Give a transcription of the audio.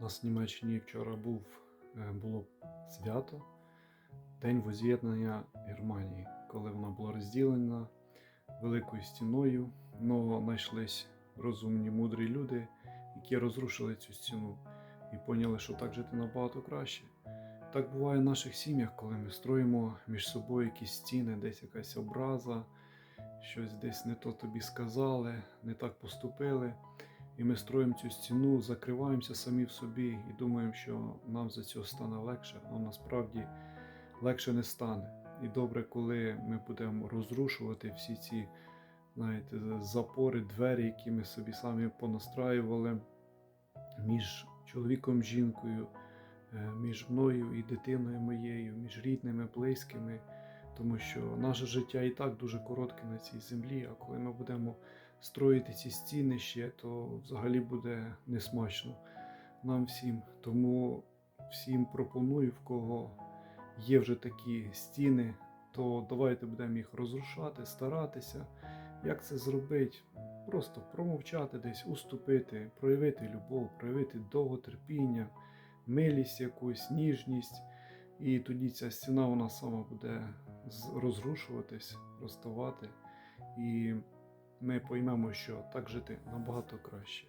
У нас в Німеччині вчора був, е, було свято, День воз'єднання Германії, коли вона була розділена великою стіною, але знайшлись розумні, мудрі люди, які розрушили цю стіну і поняли, що так жити набагато краще. Так буває в наших сім'ях, коли ми строїмо між собою якісь стіни, десь якась образа, щось десь не то тобі сказали, не так поступили. І ми строїмо цю стіну, закриваємося самі в собі і думаємо, що нам за цього стане легше, але насправді легше не стане. І добре, коли ми будемо розрушувати всі ці знаєте, запори, двері, які ми собі самі понастраювали між чоловіком, жінкою, е, між мною і дитиною моєю, між рідними, близькими. Тому що наше життя і так дуже коротке на цій землі, а коли ми будемо строїти ці стіни ще, то взагалі буде несмачно нам всім. Тому всім пропоную, в кого є вже такі стіни, то давайте будемо їх розрушати, старатися. Як це зробити? Просто промовчати десь, уступити, проявити любов, проявити довготерпіння, милість якусь, ніжність. І тоді ця стіна вона сама буде розрушуватись, розставати. І ми поймемо, що так жити набагато краще.